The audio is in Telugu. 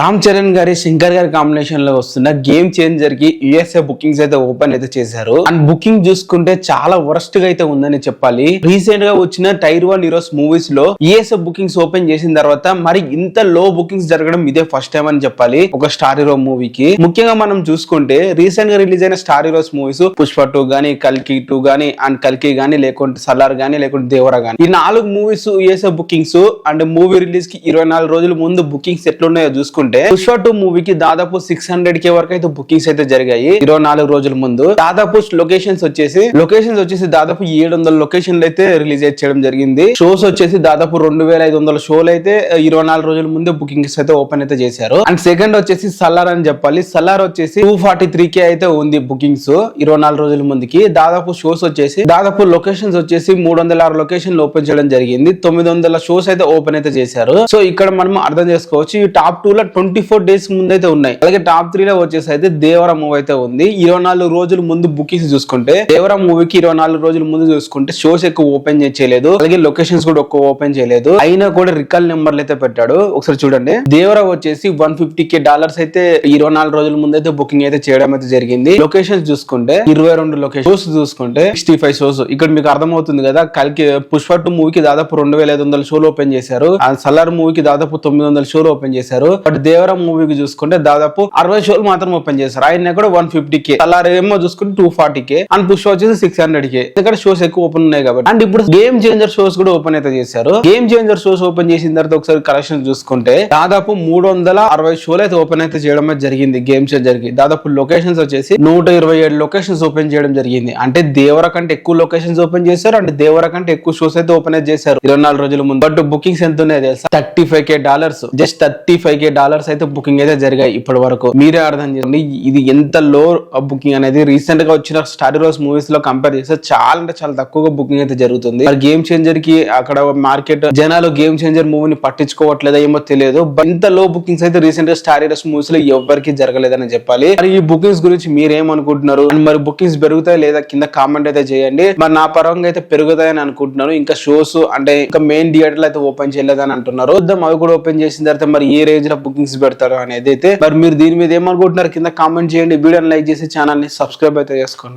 రామ్ చరణ్ గారి శంకర్ గారి కాంబినేషన్లో వస్తున్న గేమ్ చేంజర్కి యుఎస్ఏ బుకింగ్స్ అయితే ఓపెన్ అయితే చేశారు. అండ్ బుకింగ్ చూసుకుంటే చాలా వరస్ట్గా అయితే ఉందని చెప్పాలి. రీసెంట్గా వచ్చిన టైర్ వన్ హీరోస్ మూవీస్లో యుఎస్ఏ బుకింగ్స్ ఓపెన్ చేసిన తర్వాత మరి ఇంత లో బుకింగ్స్ జరగడం ఇదే ఫస్ట్ టైం అని చెప్పాలి ఒక స్టార్ హీరో మూవీకి ముఖ్యంగా మనం చూసుకుంటే రీసెంట్గా రిలీజ్ అయిన star heroes movies Pushpa two గానీ కల్కి టూ గానీ అండ్ కల్కి గానీ లేకుంటే సలార్ గానీ లేకుంటే దేవరా గానీ. ఈ నాలుగు movies USA bookings and movie రిలీజ్కి ఇరవై నాలుగు రోజుల ముందు బుకింగ్స్ ఎట్లున్నాయో చూసుకుంటే పుష్ప టూ మూవీకి దాదాపు సిక్స్ హండ్రెడ్ కే వరకు అయితే బుకింగ్స్ అయితే జరిగాయి. ఇరవై నాలుగు రోజుల ముందు దాదాపు లొకేషన్స్ వచ్చేసి లొకేషన్స్ వచ్చేసి దాదాపు ఏడు వందల లొకేషన్లు అయితే రిలీజ్ చేయడం జరిగింది. షోస్ వచ్చేసి దాదాపు రెండు వేల ఐదు వందల షోలు అయితే ఇరవై నాలుగు రోజుల ముందు బుకింగ్స్ అయితే ఓపెన్ అయితే చేశారు. అండ్ సెకండ్ వచ్చేసి సలార్ అని చెప్పాలి. సలార్ వచ్చేసి టూ ఫార్టీ త్రీ కే అయితే ఉంది బుకింగ్స్ ఇరవై నాలుగు రోజుల ముందుకి. దాదాపు షోస్ వచ్చేసి దాదాపు లొకేషన్స్ వచ్చేసి మూడు వందల ఆరు లొకేషన్లు ఓపెన్ చేయడం జరిగింది. తొమ్మిది వందల షోస్ అయితే ఓపెన్ అయితే చేశారు. సో ఇక్కడ మనం అర్థం చేసుకోవచ్చు ఈ టాప్ టూ లో ట్వంటీ ఫోర్ డేస్ ముందు అయితే ఉన్నాయి. అలాగే టాప్ త్రీ లో వచ్చేసి అయితే దేవర మూవీ అయితే ఉంది. ఇరవై నాలుగు రోజుల ముందు బుకింగ్స్ చూసుకుంటే దేవర మూవీకి ఇరవై నాలుగు రోజుల ముందు చూసుకుంటే షోస్ ఎక్కువ ఓపెన్ చేయలేదు. అలాగే లొకేషన్స్ కూడా ఎక్కువ ఓపెన్ చేయలేదు. అయినా కూడా రికాల్ నెంబర్లు అయితే పెట్టాడు. ఒకసారి చూడండి. దేవర వచ్చేసి వన్ ఫిఫ్టీ కే డాలర్స్ అయితే ఇరవై నాలుగు రోజుల ముందు అయితే బుకింగ్ అయితే చేయడం అయితే జరిగింది. లొకేషన్స్ చూసుకుంటే ఇరవై రెండు లొకేషన్ షోస్ చూసుకుంటే సిక్స్టీ ఫైవ్ షోస్. ఇక్కడ మీకు అర్థమవుతుంది కదా కలికి పుష్ప టూ మూవీకి దాదాపు రెండు వేల ఐదు వందల షోలు ఓపెన్ చేశారు. ఆ సలార్ మూవీకి దాదాపు తొమ్మిది వందల షోలు ఓపెన్ చేశారు. బట్ దేవర మూవీకి చూసుకుంటే దాదాపు అరవై షోలు మాత్రం ఓపెన్ చేశారు. ఆయన కూడా వన్ ఫిఫ్టీ కే. సలార్ ఏమో చూసుకుంటే two forty K. And Pushpa వచ్చేసి సిక్స్ హండ్రెడ్ కే. ఇక్కడ షోస్ ఎక్కువ ఓపెన్ ఉన్నాయి కాబట్టి. అండ్ ఇప్పుడు గేమ్ చేంజర్ షోస్ కూడా ఓపెన్ అయితే చేశారు. గేమ్ చేంజర్ షోస్ ఓపెన్ చేసిన తర్వాత ఒకసారి కలెక్షన్ చూసుకుంటే దాదాపు మూడు వందల అరవై షోలు అయితే ఓపెన్ అయితే చేయడం జరిగింది గేమ్ చేంజర్కి. దాదాపు లొకేషన్స్ వచ్చేసి నూట ఇరవై ఏడు లొకేషన్స్ ఓపెన్ చేయడం జరిగింది. అంటే దేవర కంటే ఎక్కువ లొకేషన్స్ ఓపెన్ చేశారు. అంటే దేవర కంటే ఎక్కువ షోస్ అయితే ఓపెన్ అయితే చేశారు. ఇరవై నాలుగు రోజుల ముందు. బట్ బుకింగ్స్ ఎంత ఉన్నాయి తెలుసా? Thirty five K dollars. Just thirty five K dollars. అయితే బుకింగ్ అయితే జరిగాయి ఇప్పటి వరకు మీరే అర్థం చేయండి ఇది ఎంత లో బుకింగ్ అనేది రీసెంట్గా వచ్చిన స్టార్ హీరోస్ మూవీస్లో కంపేర్ చేస్తే చాలా అంటే చాలా తక్కువగా బుకింగ్ అయితే జరుగుతుంది. మరి గేమ్ చేంజర్కి అక్కడ మార్కెట్ జనాలు గేమ్ చేంజర్ మూవీని పట్టించుకోవట్లేదా ఏమో తెలియదు ఎంత ఇంత లో బుకింగ్స్ అయితే రీసెంట్గా స్టార్ హీరోస్ మూవీస్లో ఎవరికి జరగలేదని చెప్పాలి. మరి ఈ బుకింగ్స్ గురించి మీరేమనుకుంటున్నారు? అండ్ మరి బుకింగ్స్ పెరుగుతాయి లేదా కింద కామెంట్ అయితే చేయండి. మరి నా పరంగా అయితే పెరుగుతాయని అనుకుంటున్నాను. ఇంకా షోస్ అంటే ఇంకా మెయిన్ థియేటర్లు అయితే ఓపెన్ చేయలేదని అంటున్నారు. అవి కూడా ఓపెన్ చేసిన తర్వాత మరి ఏ రేంజ్లో బుకింగ్ బుకింగ్స్ పెడతారు అనేది అయితే. మరి మీరు దీని మీద ఏమనుకుంటున్నారు కింద కామెంట్ చేయండి. వీడియోని లైక్ చేసి ఛానల్ని సబ్స్క్రైబ్ అయితే చేసుకోండి.